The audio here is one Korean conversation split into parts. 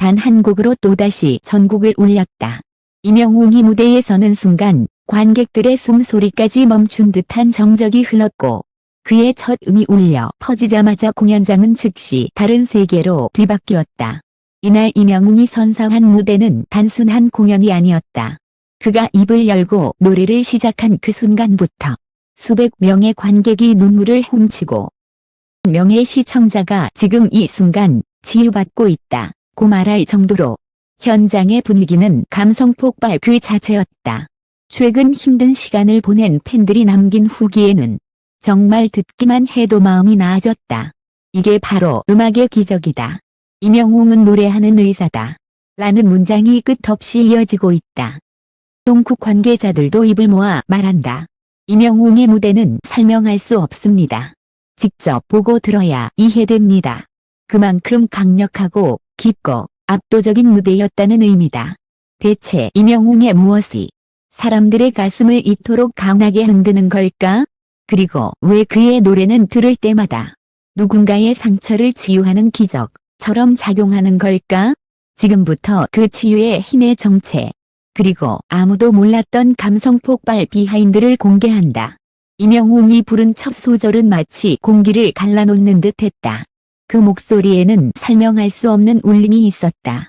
단 한 곡으로 또다시 전국을 울렸다. 이명웅이 무대에 서는 순간 관객들의 숨소리까지 멈춘 듯한 정적이 흘렀고 그의 첫 음이 울려 퍼지자마자 공연장은 즉시 다른 세계로 뒤바뀌었다. 이날 이명웅이 선사한 무대는 단순한 공연이 아니었다. 그가 입을 열고 노래를 시작한 그 순간부터 수백 명의 관객이 눈물을 훔치고 명의 시청자가 지금 이 순간 치유받고 있다. 고 말할 정도로 현장의 분위기는 감성 폭발 그 자체였다. 최근 힘든 시간을 보낸 팬들이 남긴 후기에는 정말 듣기만 해도 마음이 나아졌다. 이게 바로 음악의 기적이다. 이명웅은 노래하는 의사다. 라는 문장이 끝없이 이어지고 있다. 동국 관계자들도 입을 모아 말한다. 이명웅의 무대는 설명할 수 없습니다. 직접 보고 들어야 이해됩니다. 그만큼 강력하고 깊고 압도적인 무대였다는 의미다. 대체 이명웅의 무엇이 사람들의 가슴을 이토록 강하게 흔드는 걸까? 그리고 왜 그의 노래는 들을 때마다 누군가의 상처를 치유하는 기적처럼 작용하는 걸까? 지금부터 그 치유의 힘의 정체, 그리고 아무도 몰랐던 감성 폭발 비하인드를 공개한다. 이명웅이 부른 첫 소절은 마치 공기를 갈라놓는 듯 했다. 그 목소리에는 설명할 수 없는 울림이 있었다.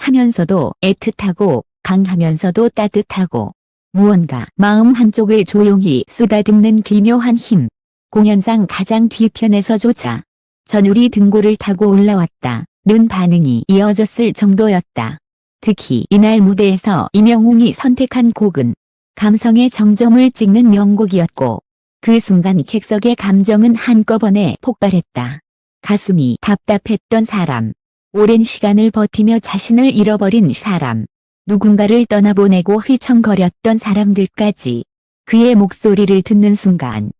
하면서도 애틋하고 강하면서도 따뜻하고 무언가 마음 한쪽을 조용히 쓰다듬는 기묘한 힘. 공연장 가장 뒤편에서조차 전율이 등골을 타고 올라왔다. 는 반응이 이어졌을 정도였다. 특히 이날 무대에서 이명웅이 선택한 곡은 감성의 정점을 찍는 명곡이었고 그 순간 객석의 감정은 한꺼번에 폭발했다. 가슴이 답답했던 사람, 오랜 시간을 버티며 자신을 잃어버린 사람, 누군가를 떠나보내고 휘청거렸던 사람들까지 그의 목소리를 듣는 순간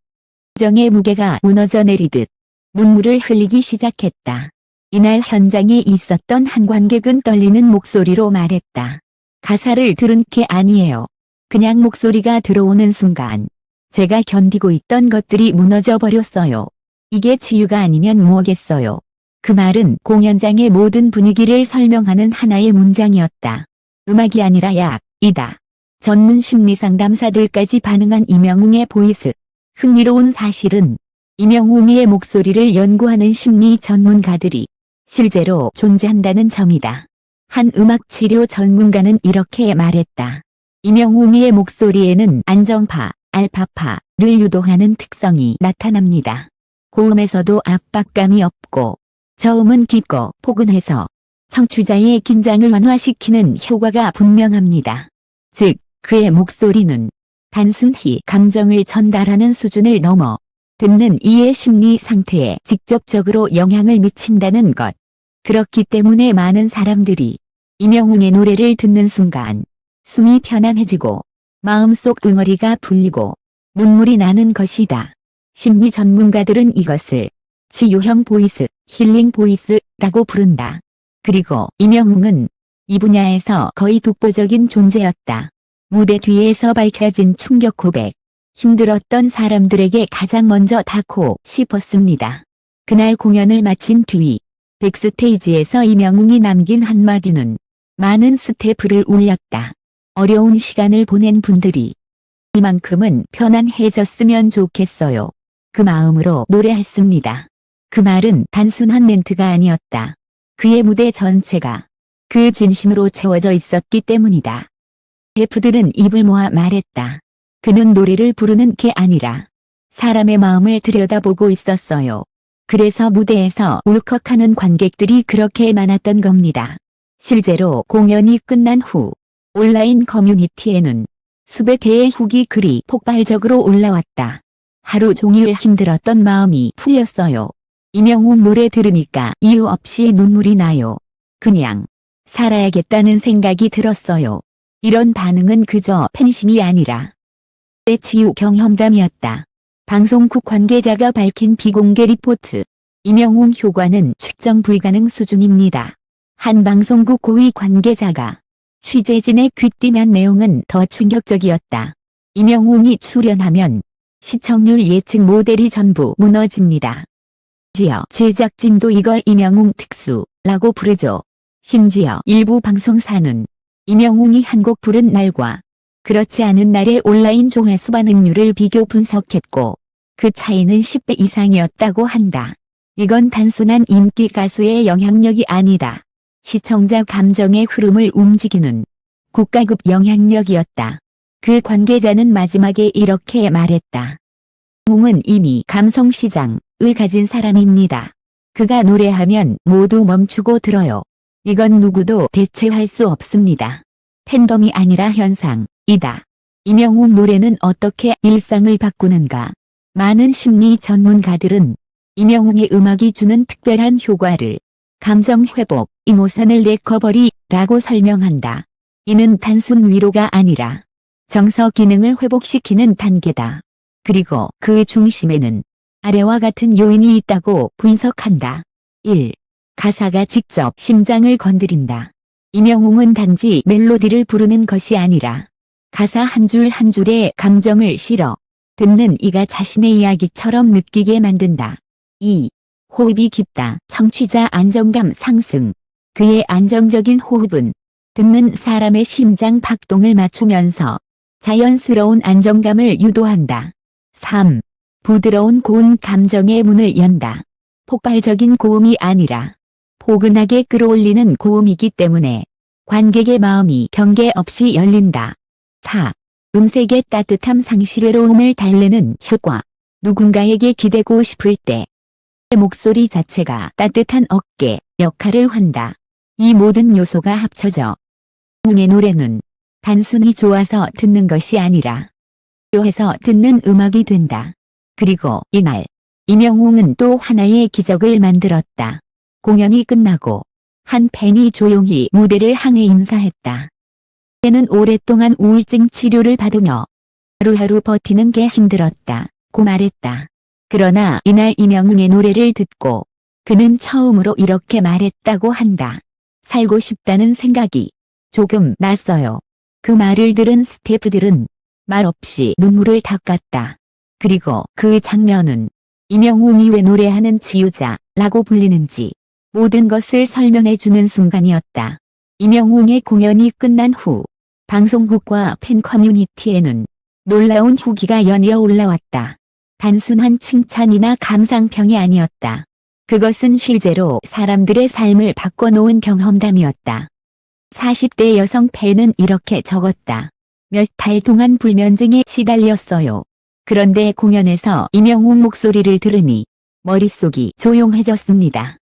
정의 무게가 무너져 내리듯 눈물을 흘리기 시작했다. 이날 현장에 있었던 한 관객은 떨리는 목소리로 말했다. 가사를 들은 게 아니에요. 그냥 목소리가 들어오는 순간 제가 견디고 있던 것들이 무너져 버렸어요. 이게 치유가 아니면 뭐겠어요. 그 말은 공연장의 모든 분위기를 설명하는 하나의 문장이었다. 음악이 아니라 약이다. 전문 심리 상담사들까지 반응한 이명웅의 보이스. 흥미로운 사실은 이명웅의 목소리를 연구하는 심리 전문가들이 실제로 존재한다는 점이다. 한 음악 치료 전문가는 이렇게 말했다. 이명웅의 목소리에는 안정파, 알파파를 유도하는 특성이 나타납니다. 고음에서도 압박감이 없고 저음은 깊고 포근해서 청취자의 긴장을 완화시키는 효과가 분명합니다. 즉, 그의 목소리는 단순히 감정을 전달하는 수준을 넘어 듣는 이의 심리 상태에 직접적으로 영향을 미친다는 것. 그렇기 때문에 많은 사람들이 이명웅의 노래를 듣는 순간 숨이 편안해지고 마음속 응어리가 풀리고 눈물이 나는 것이다. 심리 전문가들은 이것을 치유형 보이스, 힐링 보이스라고 부른다. 그리고 이명웅은 이 분야에서 거의 독보적인 존재였다. 무대 뒤에서 밝혀진 충격 고백. 힘들었던 사람들에게 가장 먼저 닿고 싶었습니다. 그날 공연을 마친 뒤 백스테이지에서 이명웅이 남긴 한마디는 많은 스태프를 울렸다. 어려운 시간을 보낸 분들이 이만큼은 편안해졌으면 좋겠어요. 그 마음으로 노래했습니다. 그 말은 단순한 멘트가 아니었다. 그의 무대 전체가 그 진심으로 채워져 있었기 때문이다. 스태프들은 입을 모아 말했다. 그는 노래를 부르는 게 아니라 사람의 마음을 들여다보고 있었어요. 그래서 무대에서 울컥하는 관객들이 그렇게 많았던 겁니다. 실제로 공연이 끝난 후 온라인 커뮤니티에는 수백 개의 후기 글이 폭발적으로 올라왔다. 하루 종일 힘들었던 마음이 풀렸어요. 이명웅 노래 들으니까 이유 없이 눈물이 나요. 그냥 살아야겠다는 생각이 들었어요. 이런 반응은 그저 팬심이 아니라 때 치유 경험담이었다. 방송국 관계자가 밝힌 비공개 리포트. 이명웅 효과는 측정 불가능 수준입니다. 한 방송국 고위 관계자가 취재진의 귀띔한 내용은 더 충격적이었다. 이명웅이 출연하면 시청률 예측 모델이 전부 무너집니다. 지어 제작진도 이걸 이명웅 특수라고 부르죠. 심지어 일부 방송사는 임영웅이 한 곡 부른 날과 그렇지 않은 날의 온라인 조회수 반응률을 비교 분석했고 그 차이는 10배 이상이었다고 한다. 이건 단순한 인기 가수의 영향력이 아니다. 시청자 감정의 흐름을 움직이는 국가급 영향력이었다. 그 관계자는 마지막에 이렇게 말했다. 웅은 이미 감성시장을 가진 사람입니다. 그가 노래하면 모두 멈추고 들어요. 이건 누구도 대체할 수 없습니다. 팬덤이 아니라 현상이다. 이명웅 노래는 어떻게 일상을 바꾸는가? 많은 심리 전문가들은 이명웅의 음악이 주는 특별한 효과를 감정 회복, 이모선을 레커버리라고 설명한다. 이는 단순 위로가 아니라 정서 기능을 회복시키는 단계다. 그리고 그 중심에는 아래와 같은 요인이 있다고 분석한다. 1. 가사가 직접 심장을 건드린다. 이명웅은 단지 멜로디를 부르는 것이 아니라 가사 한 줄 한 줄에 감정을 실어 듣는 이가 자신의 이야기처럼 느끼게 만든다. 2. 호흡이 깊다. 청취자 안정감 상승. 그의 안정적인 호흡은 듣는 사람의 심장 박동을 맞추면서 자연스러운 안정감을 유도한다. 3. 부드러운 고운 감정의 문을 연다. 폭발적인 고음이 아니라 포근하게 끌어올리는 고음이기 때문에 관객의 마음이 경계 없이 열린다. 4. 음색의 따뜻함 상실외로움을 달래는 효과. 누군가에게 기대고 싶을 때 목소리 자체가 따뜻한 어깨 역할을 한다. 이 모든 요소가 합쳐져 웅의 노래는 단순히 좋아서 듣는 것이 아니라 필요해서 듣는 음악이 된다. 그리고 이날 이명웅은 또 하나의 기적을 만들었다. 공연이 끝나고 한 팬이 조용히 무대를 향해 인사했다. 그는 오랫동안 우울증 치료를 받으며 하루하루 버티는 게 힘들었다. 고 말했다. 그러나 이날 이명웅의 노래를 듣고 그는 처음으로 이렇게 말했다고 한다. 살고 싶다는 생각이 조금 났어요. 그 말을 들은 스태프들은 말없이 눈물을 닦았다. 그리고 그 장면은 이명웅이 왜 노래하는 치유자라고 불리는지 모든 것을 설명해주는 순간이었다. 이명웅의 공연이 끝난 후 방송국과 팬 커뮤니티에는 놀라운 후기가 연이어 올라왔다. 단순한 칭찬이나 감상평이 아니었다. 그것은 실제로 사람들의 삶을 바꿔놓은 경험담이었다. 40대 여성 팬은 이렇게 적었다. 몇 달 동안 불면증에 시달렸어요. 그런데 공연에서 이명웅 목소리를 들으니 머릿속이 조용해졌습니다.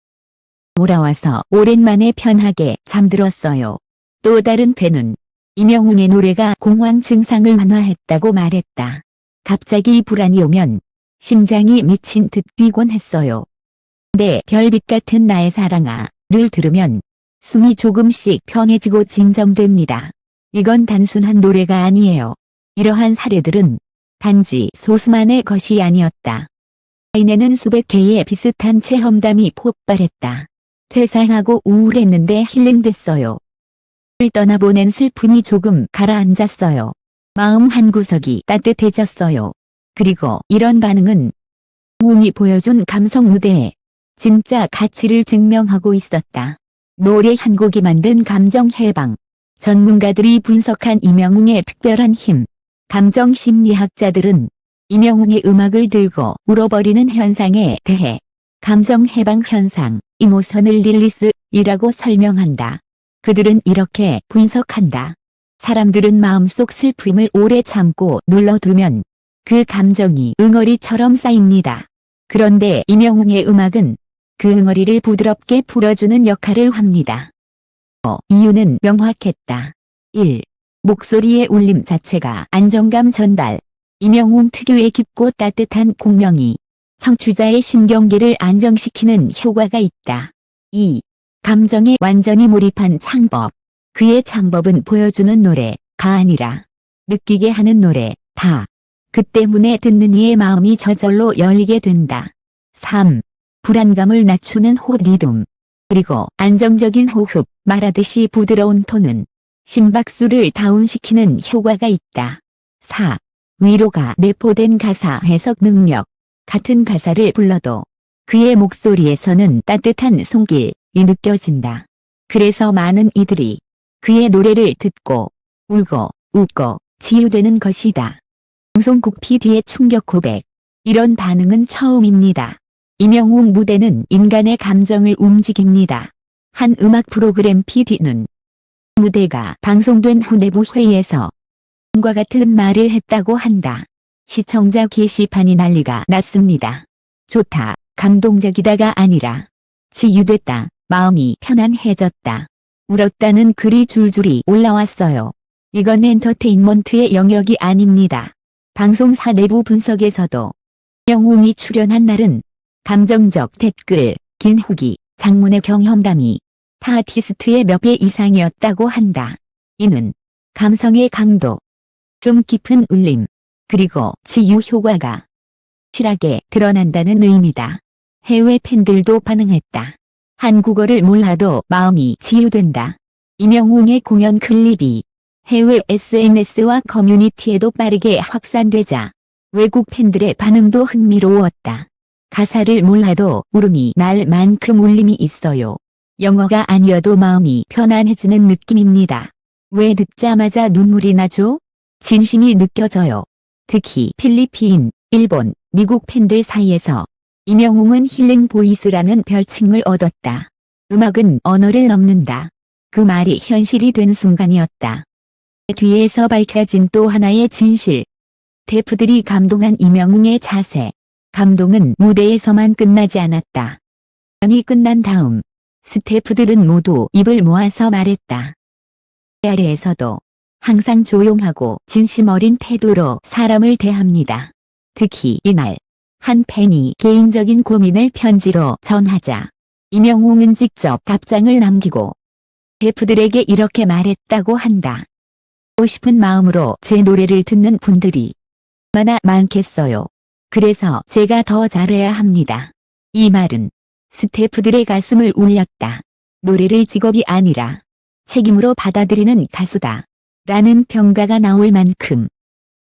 돌아와서 오랜만에 편하게 잠들었어요. 또 다른 팬은 이명웅의 노래가 공황 증상을 완화했다고 말했다. 갑자기 불안이 오면 심장이 미친 듯 뛰곤 했어요. 내 별빛 같은 나의 사랑아 를 들으면 숨이 조금씩 편해지고 진정됩니다. 이건 단순한 노래가 아니에요. 이러한 사례들은 단지 소수만의 것이 아니었다. 라인에는 수백 개의 비슷한 체험담이 폭발했다. 퇴사하고 우울했는데 힐링됐어요. 를 떠나보낸 슬픔이 조금 가라앉았어요. 마음 한구석이 따뜻해졌어요. 그리고 이런 반응은 웅이 보여준 감성 무대에 진짜 가치를 증명하고 있었다. 노래 한 곡이 만든 감정 해방. 전문가들이 분석한 이명웅의 특별한 힘. 감정 심리학자들은 이명웅의 음악을 들고 울어버리는 현상에 대해 감정 해방 현상, 이모선을 릴리스이라고 설명한다. 그들은 이렇게 분석한다. 사람들은 마음속 슬픔을 오래 참고 눌러두면 그 감정이 응어리처럼 쌓입니다. 그런데 이명웅의 음악은 그 응어리를 부드럽게 풀어주는 역할을 합니다. 어, 이유는 명확했다. 1. 목소리의 울림 자체가 안정감 전달. 이명웅 특유의 깊고 따뜻한 공명이 청취자의 신경계를 안정시키는 효과가 있다. 2. 감정에 완전히 몰입한 창법. 그의 창법은 보여주는 노래가 아니라 느끼게 하는 노래, 다. 그 때문에 듣는 이의 마음이 저절로 열리게 된다. 3. 불안감을 낮추는 호흡 리듬. 그리고 안정적인 호흡, 말하듯이 부드러운 톤은 심박수를 다운시키는 효과가 있다. 4. 위로가 내포된 가사 해석 능력. 같은 가사를 불러도 그의 목소리에서는 따뜻한 손길이 느껴진다. 그래서 많은 이들이 그의 노래를 듣고 울고 웃고 치유되는 것이다. 방송국 PD의 충격 고백. 이런 반응은 처음입니다. 이명웅 무대는 인간의 감정을 움직입니다. 한 음악 프로그램 PD는 무대가 방송된 후 내부 회의에서 과 같은 말을 했다고 한다. 시청자 게시판이 난리가 났습니다. 좋다, 감동적이다가 아니라 치유됐다, 마음이 편안해졌다. 울었다는 글이 줄줄이 올라왔어요. 이건 엔터테인먼트의 영역이 아닙니다. 방송사 내부 분석에서도 영웅이 출연한 날은 감정적 댓글, 긴 후기, 장문의 경험담이 타 아티스트의 몇 배 이상이었다고 한다. 이는 감성의 강도, 좀 깊은 울림, 그리고 치유 효과가 실하게 드러난다는 의미다. 해외 팬들도 반응했다. 한국어를 몰라도 마음이 치유된다. 이명웅의 공연 클립이 해외 SNS와 커뮤니티에도 빠르게 확산되자 외국 팬들의 반응도 흥미로웠다. 가사를 몰라도 울음이 날 만큼 울림이 있어요. 영어가 아니어도 마음이 편안해지는 느낌입니다. 왜 듣자마자 눈물이 나죠? 진심이 느껴져요. 특히 필리핀, 일본, 미국 팬들 사이에서 이명웅은 힐링 보이스라는 별칭을 얻었다. 음악은 언어를 넘는다. 그 말이 현실이 된 순간이었다. 뒤에서 밝혀진 또 하나의 진실. 대프들이 감동한 이명웅의 자세. 감동은 무대에서만 끝나지 않았다. 연이 끝난 다음 스태프들은 모두 입을 모아서 말했다. 아래에서도 항상 조용하고 진심 어린 태도로 사람을 대합니다. 특히 이날 한 팬이 개인적인 고민을 편지로 전하자 이명웅은 직접 답장을 남기고 대프들에게 이렇게 말했다고 한다. 싶은 마음으로 제 노래를 듣는 분들이 얼마나 많겠어요. 그래서 제가 더 잘해야 합니다. 이 말은 스태프들의 가슴을 울렸다. 노래를 직업이 아니라 책임으로 받아들이는 가수다. 라는 평가가 나올 만큼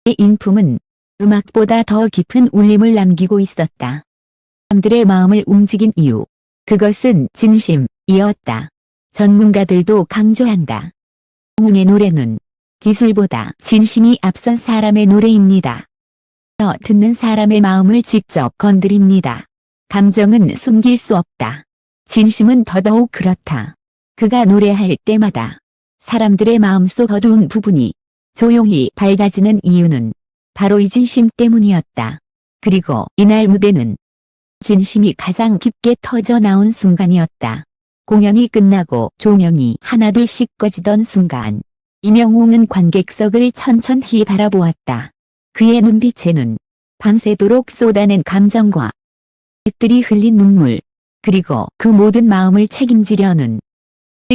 의 인품은 음악보다 더 깊은 울림을 남기고 있었다. 사람들의 마음을 움직인 이유. 그것은 진심이었다. 전문가들도 강조한다. 홍의 노래는 기술보다 진심이 앞선 사람의 노래입니다. 더 듣는 사람의 마음을 직접 건드립니다. 감정은 숨길 수 없다. 진심은 더더욱 그렇다. 그가 노래할 때마다 사람들의 마음속 어두운 부분이 조용히 밝아지는 이유는 바로 이 진심 때문이었다. 그리고 이날 무대는 진심이 가장 깊게 터져 나온 순간이었다. 공연이 끝나고 조명이 하나둘씩 꺼지던 순간 이명웅은 관객석을 천천히 바라보았다. 그의 눈빛에는 밤새도록 쏟아낸 감정과 객들이 흘린 눈물 그리고 그 모든 마음을 책임지려는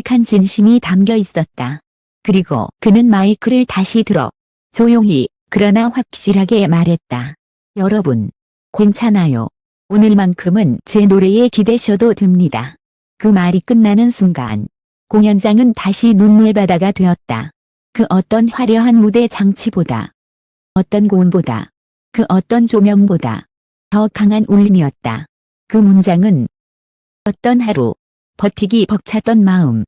한 진심이 담겨 있었다. 그리고 그는 마이크를 다시 들어 조용히 그러나 확실하게 말했다. 여러분, 괜찮아요. 오늘만큼은 제 노래에 기대셔도 됩니다. 그 말이 끝나는 순간 공연장은 다시 눈물바다가 되었다. 그 어떤 화려한 무대 장치보다 어떤 고음보다 그 어떤 조명보다 더 강한 울림이었다. 그 문장은 어떤 하루 버티기 벅찼던 마음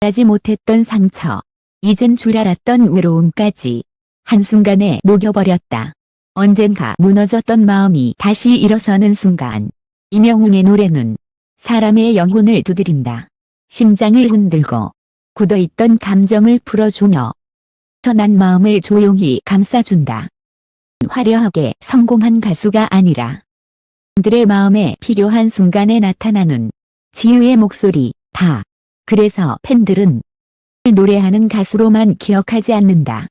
하지 못했던 상처 잊은 줄 알았던 외로움까지 한순간에 녹여버렸다. 언젠가 무너졌던 마음이 다시 일어서는 순간 이명웅의 노래는 사람의 영혼을 두드린다. 심장을 흔들고 굳어있던 감정을 풀어주며 천한 마음을 조용히 감싸준다. 화려하게 성공한 가수가 아니라 들의 마음에 필요한 순간에 나타나는 지유의 목소리 다. 그래서 팬들은 노래하는 가수로만 기억하지 않는다.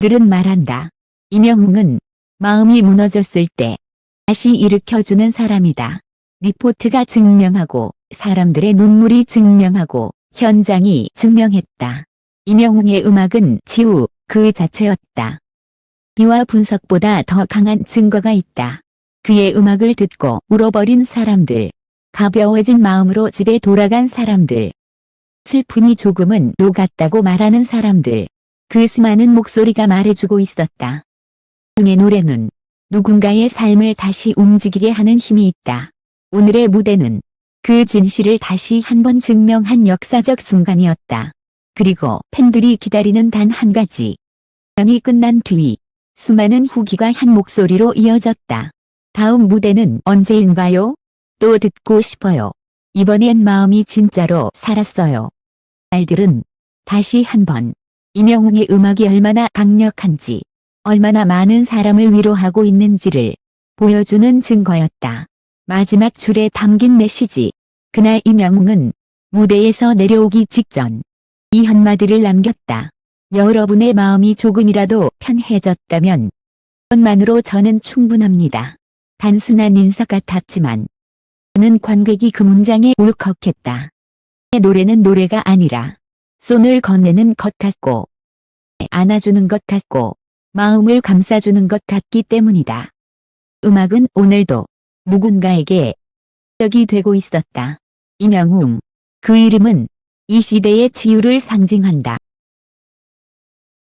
들은 말한다. 이명웅은 마음이 무너졌을 때 다시 일으켜주는 사람이다. 리포트가 증명하고 사람들의 눈물이 증명하고 현장이 증명했다. 이명웅의 음악은 지우 그 자체였다. 비와 분석보다 더 강한 증거가 있다. 그의 음악을 듣고 울어버린 사람들, 가벼워진 마음으로 집에 돌아간 사람들, 슬픔이 조금은 녹았다고 말하는 사람들, 그 수많은 목소리가 말해주고 있었다. 중의 노래는 누군가의 삶을 다시 움직이게 하는 힘이 있다. 오늘의 무대는 그 진실을 다시 한 번 증명한 역사적 순간이었다. 그리고 팬들이 기다리는 단 한 가지. 연이 끝난 뒤 수많은 후기가 한 목소리로 이어졌다. 다음 무대는 언제인가요? 또 듣고 싶어요. 이번엔 마음이 진짜로 살았어요. 말들은 다시 한번 이명웅의 음악이 얼마나 강력한지, 얼마나 많은 사람을 위로하고 있는지를 보여주는 증거였다. 마지막 줄에 담긴 메시지. 그날 이명웅은 무대에서 내려오기 직전 이 한마디를 남겼다. 여러분의 마음이 조금이라도 편해졌다면 그것만으로 저는 충분합니다. 단순한 인사 같았지만 저는 관객이 그 문장에 울컥했다. 노래는 노래가 아니라 손을 건네는 것 같고 안아주는 것 같고 마음을 감싸주는 것 같기 때문이다. 음악은 오늘도 누군가에게 적이 되고 있었다. 이명웅. 그 이름은 이 시대의 치유를 상징한다.